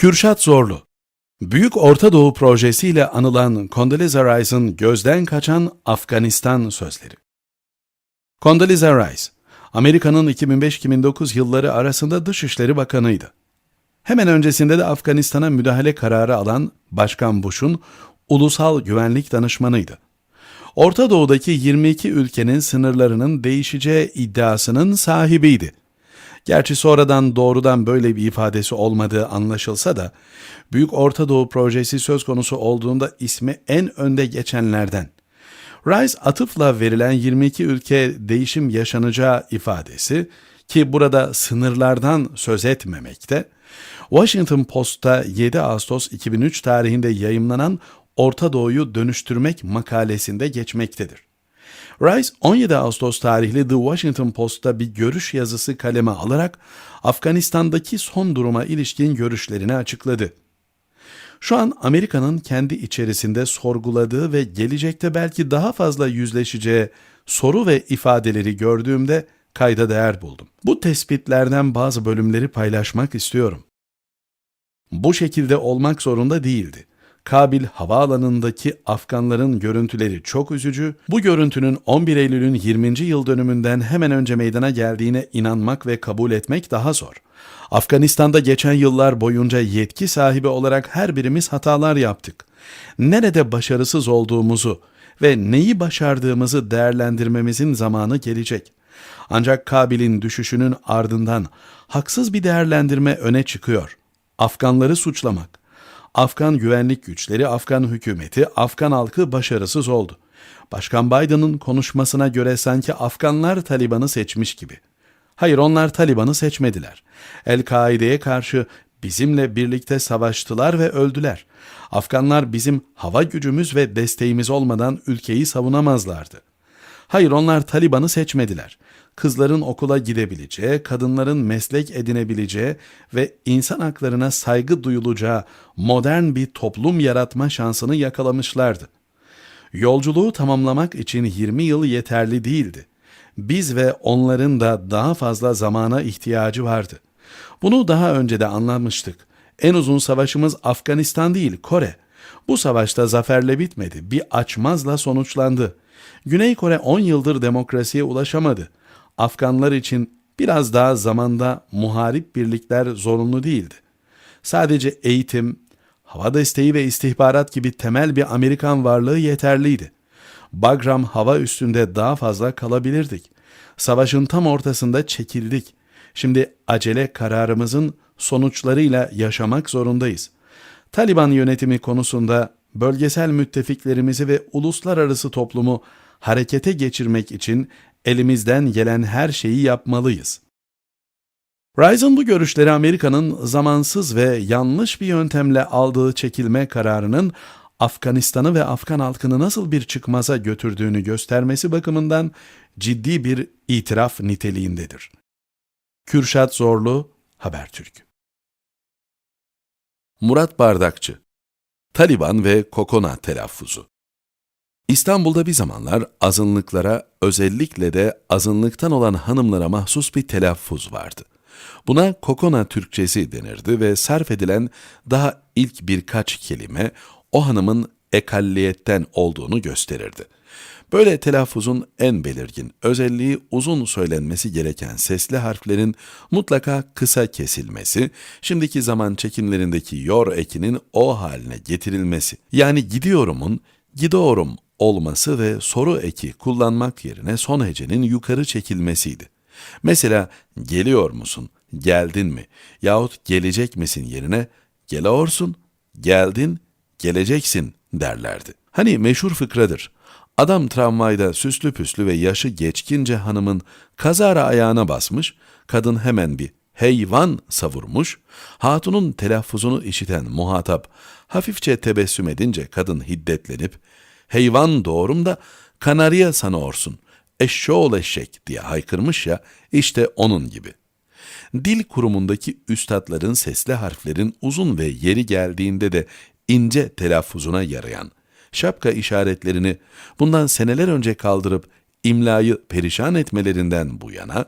Kürşat Zorlu Büyük Orta Doğu projesiyle anılan Condoleezza Rice'ın gözden kaçan Afganistan sözleri. Condoleezza Rice, Amerika'nın 2005-2009 yılları arasında Dışişleri Bakanıydı. Hemen öncesinde de Afganistan'a müdahale kararı alan Başkan Bush'un ulusal güvenlik danışmanıydı. Orta Doğu'daki 22 ülkenin sınırlarının değişeceği iddiasının sahibiydi. Gerçi sonradan doğrudan böyle bir ifadesi olmadığı anlaşılsa da Büyük Orta Doğu projesi söz konusu olduğunda ismi en önde geçenlerden. Rice atıfla verilen 22 ülke değişim yaşanacağı ifadesi ki burada sınırlardan söz etmemekte, Washington Post'ta 7 Ağustos 2003 tarihinde yayımlanan Orta Doğu'yu dönüştürmek makalesinde geçmektedir. Rice 17 Ağustos tarihli The Washington Post'ta bir görüş yazısı kaleme alarak Afganistan'daki son duruma ilişkin görüşlerini açıkladı. Şu an Amerika'nın kendi içerisinde sorguladığı ve gelecekte belki daha fazla yüzleşeceği soru ve ifadeleri gördüğümde kayda değer buldum. Bu tespitlerden bazı bölümleri paylaşmak istiyorum. Bu şekilde olmak zorunda değildi. Kabil havaalanındaki Afganların görüntüleri çok üzücü. Bu görüntünün 11 Eylül'ün 20. yıl dönümünden hemen önce meydana geldiğine inanmak ve kabul etmek daha zor. Afganistan'da geçen yıllar boyunca yetki sahibi olarak her birimiz hatalar yaptık. Nerede başarısız olduğumuzu ve neyi başardığımızı değerlendirmemizin zamanı gelecek. Ancak Kabil'in düşüşünün ardından haksız bir değerlendirme öne çıkıyor. Afganları suçlamak. Afgan güvenlik güçleri, Afgan hükümeti, Afgan halkı başarısız oldu. Başkan Biden'ın konuşmasına göre sanki Afganlar Taliban'ı seçmiş gibi. Hayır onlar Taliban'ı seçmediler. El-Kaide'ye karşı bizimle birlikte savaştılar ve öldüler. Afganlar bizim hava gücümüz ve desteğimiz olmadan ülkeyi savunamazlardı. Hayır onlar Taliban'ı seçmediler. Kızların okula gidebileceği, kadınların meslek edinebileceği ve insan haklarına saygı duyulacağı modern bir toplum yaratma şansını yakalamışlardı. Yolculuğu tamamlamak için 20 yıl yeterli değildi. Biz ve onların da daha fazla zamana ihtiyacı vardı. Bunu daha önce de anlamıştık. En uzun savaşımız Afganistan değil, Kore. Bu savaşta zaferle bitmedi, bir açmazla sonuçlandı. Güney Kore 10 yıldır demokrasiye ulaşamadı. Afganlar için biraz daha zamanda muharip birlikler zorunlu değildi. Sadece eğitim, hava desteği ve istihbarat gibi temel bir Amerikan varlığı yeterliydi. Bagram hava üstünde daha fazla kalabilirdik. Savaşın tam ortasında çekildik. Şimdi acele kararımızın sonuçlarıyla yaşamak zorundayız. Taliban yönetimi konusunda bölgesel müttefiklerimizi ve uluslararası toplumu harekete geçirmek için elimizden gelen her şeyi yapmalıyız. Rice'ın bu görüşleri Amerika'nın zamansız ve yanlış bir yöntemle aldığı çekilme kararının Afganistan'ı ve Afgan halkını nasıl bir çıkmaza götürdüğünü göstermesi bakımından ciddi bir itiraf niteliğindedir. Kürşat Zorlu, Habertürk Murat Bardakçı Taliban ve Kokona telaffuzu İstanbul'da bir zamanlar azınlıklara, özellikle de azınlıktan olan hanımlara mahsus bir telaffuz vardı. Buna kokona Türkçesi denirdi ve sarf edilen daha ilk birkaç kelime o hanımın ekalliyetten olduğunu gösterirdi. Böyle telaffuzun en belirgin özelliği uzun söylenmesi gereken sesli harflerin mutlaka kısa kesilmesi, şimdiki zaman çekimlerindeki yor ekinin o haline getirilmesi. Yani gidiyorumun gidiyorum olması ve soru eki kullanmak yerine son hecenin yukarı çekilmesiydi. Mesela geliyor musun, geldin mi yahut gelecek misin yerine geliyorsun, geldin, geleceksin derlerdi. Hani meşhur fıkradır. Adam tramvayda süslü püslü ve yaşı geçkince hanımın kazara ayağına basmış, kadın hemen bir heyvan savurmuş, hatunun telaffuzunu işiten muhatap hafifçe tebessüm edince kadın hiddetlenip, heyvan doğurum da kanarya sanıyorsun, eşşoğlu eşek diye haykırmış ya, işte onun gibi. Dil kurumundaki üstadların sesli harflerin uzun ve yeri geldiğinde de ince telaffuzuna yarayan, şapka işaretlerini bundan seneler önce kaldırıp imlayı perişan etmelerinden bu yana,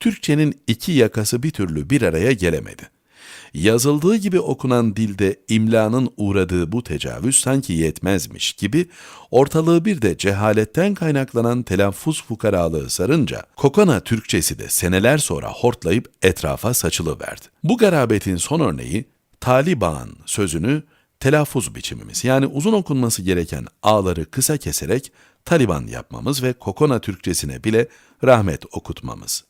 Türkçenin iki yakası bir türlü bir araya gelemedi. Yazıldığı gibi okunan dilde imlanın uğradığı bu tecavüz sanki yetmezmiş gibi ortalığı bir de cehaletten kaynaklanan telaffuz fukaralığı sarınca Kokona Türkçesi de seneler sonra hortlayıp etrafa saçılıverdi. Bu garabetin son örneği Taliban sözünü telaffuz biçimimiz yani uzun okunması gereken a'ları kısa keserek Taliban yapmamız ve Kokona Türkçesine bile rahmet okutmamız.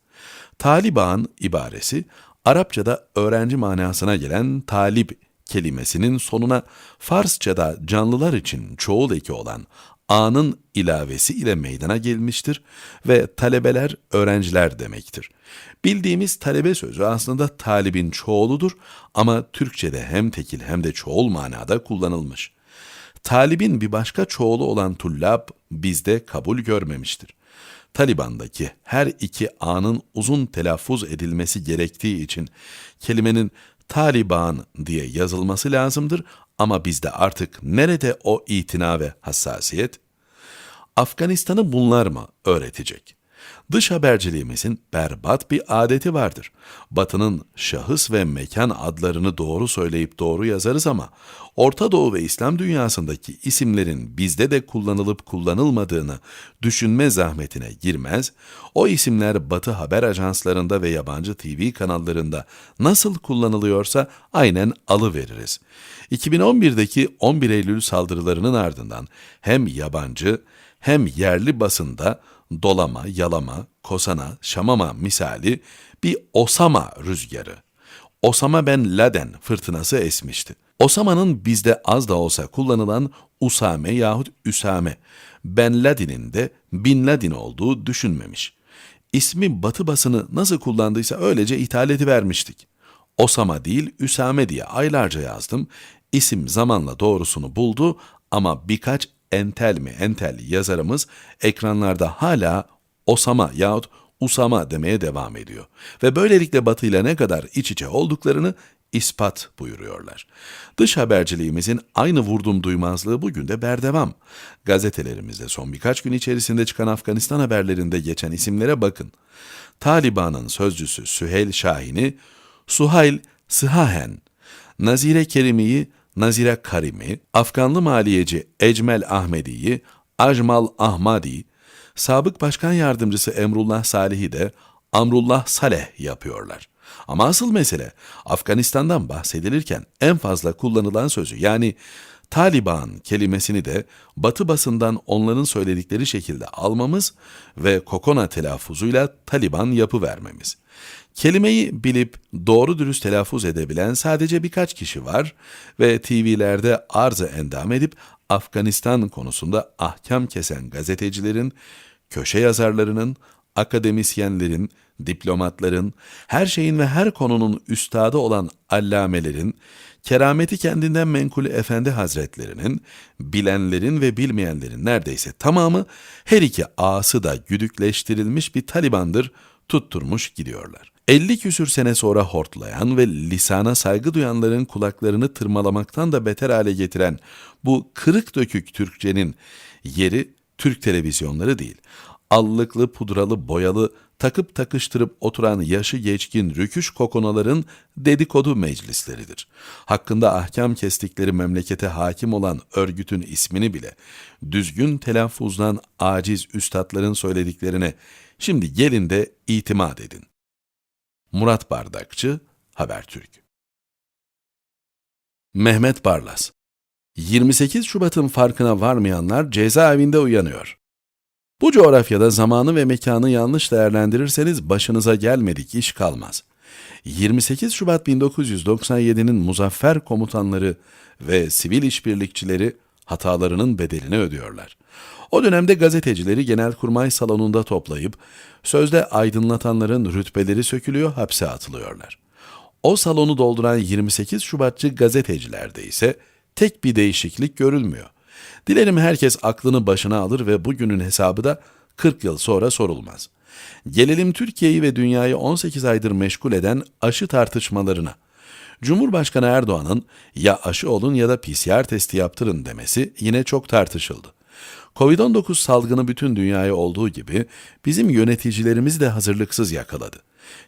Taliban ibaresi Arapçada öğrenci manasına gelen talip kelimesinin sonuna Farsçada canlılar için çoğul eki olan a'nın ilavesi ile meydana gelmiştir ve talebeler öğrenciler demektir. Bildiğimiz talebe sözü aslında talibin çoğuludur ama Türkçede hem tekil hem de çoğul manada kullanılmış. Talibin bir başka çoğulu olan tullab bizde kabul görmemiştir. Taliban'daki her iki a'nın uzun telaffuz edilmesi gerektiği için kelimenin Taliban diye yazılması lazımdır ama bizde artık nerede o itina ve hassasiyet? Afganistan'ı bunlar mı öğretecek? Dış haberciliğimizin berbat bir adeti vardır. Batı'nın şahıs ve mekan adlarını doğru söyleyip doğru yazarız ama Orta Doğu ve İslam dünyasındaki isimlerin bizde de kullanılıp kullanılmadığını düşünme zahmetine girmez, o isimler Batı haber ajanslarında ve yabancı TV kanallarında nasıl kullanılıyorsa aynen alıveririz. 2011'deki 11 Eylül saldırılarının ardından hem yabancı hem yerli basında dolama, yalama, kosana, şamama misali bir Osama rüzgarı. Osama ben Laden fırtınası esmişti. Osama'nın bizde az da olsa kullanılan Usame yahut Üsame, Ben Laden'in de Bin Laden olduğu düşünmemiş. İsmi batı basını nasıl kullandıysa öylece ithal edivermiştik. Osama değil Üsame diye aylarca yazdım. İsim zamanla doğrusunu buldu ama birkaç entel mi entel yazarımız ekranlarda hala Osama yahut Usama demeye devam ediyor. Ve böylelikle Batı ile ne kadar iç içe olduklarını ispat buyuruyorlar. Dış haberciliğimizin aynı vurdum duymazlığı bugün de berdevam. Gazetelerimizde son birkaç gün içerisinde çıkan Afganistan haberlerinde geçen isimlere bakın. Taliban'ın sözcüsü Süheyl Şahin'i Suhayl Sıhahen, Nazire Kerimi'yi Nazire Karimi, Afganlı maliyeci Ecmel Ahmedi'yi Ajmal Ahmadi, sabık başkan yardımcısı Emrullah Salih'i de Amrullah Saleh yapıyorlar. Ama asıl mesele Afganistan'dan bahsedilirken en fazla kullanılan sözü yani Taliban kelimesini de batı basından onların söyledikleri şekilde almamız ve kokona telaffuzuyla Taliban yapı vermemiz. Kelimeyi bilip doğru dürüst telaffuz edebilen sadece birkaç kişi var ve TV'lerde arzı endam edip Afganistan konusunda ahkam kesen gazetecilerin, köşe yazarlarının, akademisyenlerin, diplomatların, her şeyin ve her konunun üstadı olan allamelerin, kerameti kendinden menkul efendi hazretlerinin, bilenlerin ve bilmeyenlerin neredeyse tamamı her iki ağası da güdükleştirilmiş bir Talibandır, tutturmuş gidiyorlar. 50 küsür sene sonra hortlayan ve lisana saygı duyanların kulaklarını tırmalamaktan da beter hale getiren bu kırık dökük Türkçenin yeri Türk televizyonları değil. Allıklı, pudralı, boyalı, takıp takıştırıp oturan yaşı geçkin rüküş kokonaların dedikodu meclisleridir. Hakkında ahkam kestikleri memlekete hakim olan örgütün ismini bile düzgün telaffuzdan aciz üstadların söylediklerine şimdi gelin de itimat edin. Murat Bardakçı, Habertürk Mehmet Barlas 28 Şubat'ın farkına varmayanlar cezaevinde uyanıyor. Bu coğrafyada zamanı ve mekanı yanlış değerlendirirseniz başınıza gelmedik iş kalmaz. 28 Şubat 1997'nin muzaffer komutanları ve sivil işbirlikçileri hatalarının bedelini ödüyorlar. O dönemde gazetecileri Genelkurmay salonunda toplayıp sözde aydınlatanların rütbeleri sökülüyor, hapse atılıyorlar. O salonu dolduran 28 Şubatçı gazetecilerde ise tek bir değişiklik görülmüyor. Dilerim herkes aklını başına alır ve bugünün hesabı da 40 yıl sonra sorulmaz. Gelelim Türkiye'yi ve dünyayı 18 aydır meşgul eden aşı tartışmalarına. Cumhurbaşkanı Erdoğan'ın ya aşı olun ya da PCR testi yaptırın demesi yine çok tartışıldı. Covid-19 salgını bütün dünyayı olduğu gibi bizim yöneticilerimizi de hazırlıksız yakaladı.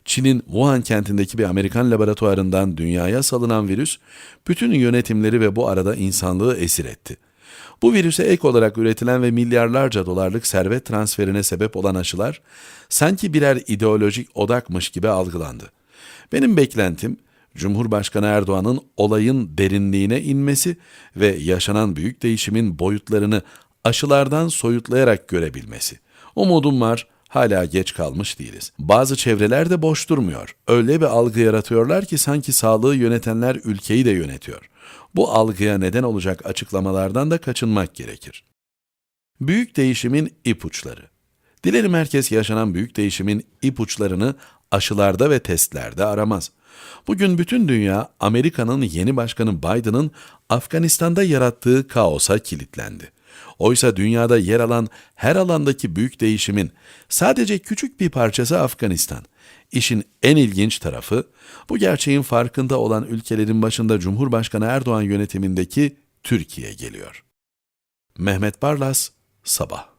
Çin'in Wuhan kentindeki bir Amerikan laboratuvarından dünyaya salınan virüs bütün yönetimleri ve bu arada insanlığı esir etti. Bu virüse ek olarak üretilen ve milyarlarca dolarlık servet transferine sebep olan aşılar sanki birer ideolojik odakmış gibi algılandı. Benim beklentim Cumhurbaşkanı Erdoğan'ın olayın derinliğine inmesi ve yaşanan büyük değişimin boyutlarını aşılardan soyutlayarak görebilmesi. Umudum var, hala geç kalmış değiliz. Bazı çevreler de boş durmuyor. Öyle bir algı yaratıyorlar ki sanki sağlığı yönetenler ülkeyi de yönetiyor. Bu algıya neden olacak açıklamalardan da kaçınmak gerekir. Büyük değişimin ipuçları. Dilerim herkes yaşanan büyük değişimin ipuçlarını aşılarda ve testlerde aramaz. Bugün bütün dünya Amerika'nın yeni başkanı Biden'ın Afganistan'da yarattığı kaosa kilitlendi. Oysa dünyada yer alan her alandaki büyük değişimin sadece küçük bir parçası Afganistan. İşin en ilginç tarafı bu gerçeğin farkında olan ülkelerin başında Cumhurbaşkanı Erdoğan yönetimindeki Türkiye geliyor. Mehmet Barlas, Sabah